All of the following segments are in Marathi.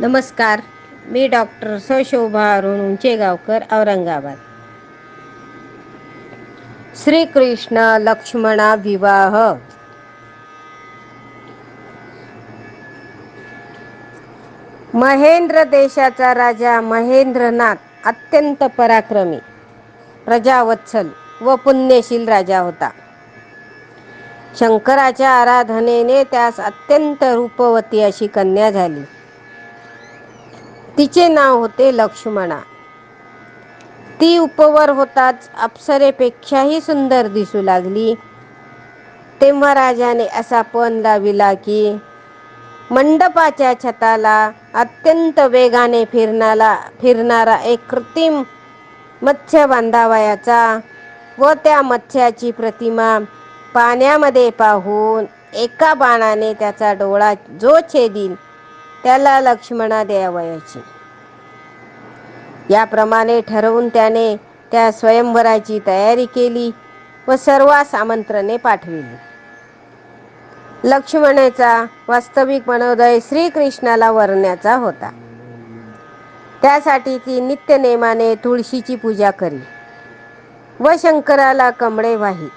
नमस्कार मी डॉक्टर सशोभा अरुण उंचेगावकर औरंगाबाद. श्रीकृष्ण लक्ष्मणा विवाह. महेंद्र देशाचा राजा महेंद्रनाथ अत्यंत पराक्रमी प्रजावत्सल व पुण्यशील राजा होता. शंकराच्या आराधनेने त्यास अत्यंत रूपवती अशी कन्या झाली. तिचे नाव होते लक्ष्मणा. ती उपवर होताच अप्सरेपेक्षाही सुंदर दिसू लागली. तेव्हा राजाने असा पण लाविला की मंडपाच्या छताला अत्यंत वेगाने फिरणाला फिरणारा एक कृत्रिम मत्स्य बांधावयाचा व त्या मत्स्याची प्रतिमा पाण्यामध्ये पाहून एका बाणाने त्याचा डोळा जो छेदील त्याला लक्ष्मणा द्यावयाची. याप्रमाणे ठरवून त्याने त्या स्वयंवराची तयारी केली व सर्वांस आमंत्रणे पाठविली. लक्ष्मणेचा वास्तविक मनोदय श्रीकृष्णाला वरण्याचा होता. त्यासाठी ती नित्यनेमाने तुळशीची पूजा करी व शंकराला कमळे वाही.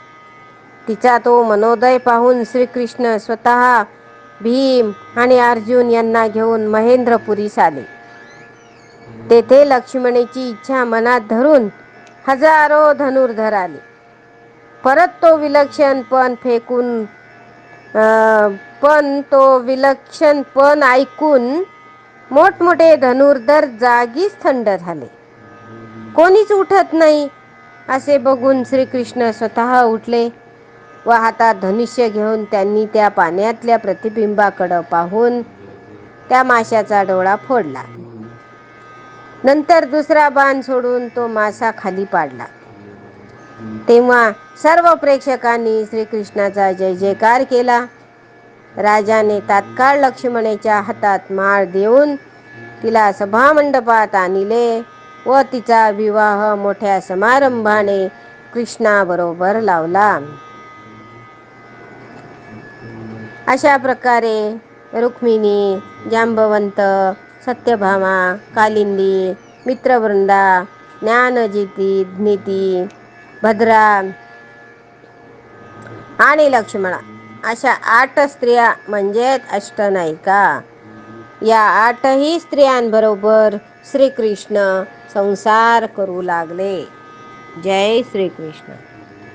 तिचा तो मनोदय पाहून श्रीकृष्ण स्वतः भीम आणि अर्जुन यांना घेऊन महेंद्रपुरीस आले. तेथे लक्ष्मणेची इच्छा मनात धरून हजारो धनुर्धर आले. परत तो विलक्षण पण फेकून पण तो विलक्षण पण ऐकून मोठमोठे धनुर्धर जागीच थंड झाले. कोणीच उठत नाही असे बघून श्रीकृष्ण स्वतः उठले. व हातात धनुष्य घेऊन त्यांनी त्या पाण्यातल्या प्रतिबिंबाकडं पाहून त्या माशाचा डोळा फोडला. नंतर दुसरा बाण सोडून तो मासा खाली पाडला. तेव्हा सर्व प्रेक्षकांनी श्रीकृष्णाचा जय जयकार केला. राजाने तात्काळ लक्ष्मणेच्या हातात माळ देऊन तिला सभामंडपात आणले व तिचा विवाह मोठ्या समारंभाने कृष्णाबरोबर लावला. अशा प्रकारे रुक्मिणी जांबवंत सत्यभामा कालिंदी मित्रवृंदा ज्ञानजिती नीती भद्रा आणि लक्ष्मणा अशा आठ स्त्रिया म्हणजेच अष्टनायिका. या आठही स्त्रियांबरोबर श्रीकृष्ण संसार करू लागले. जय श्रीकृष्ण.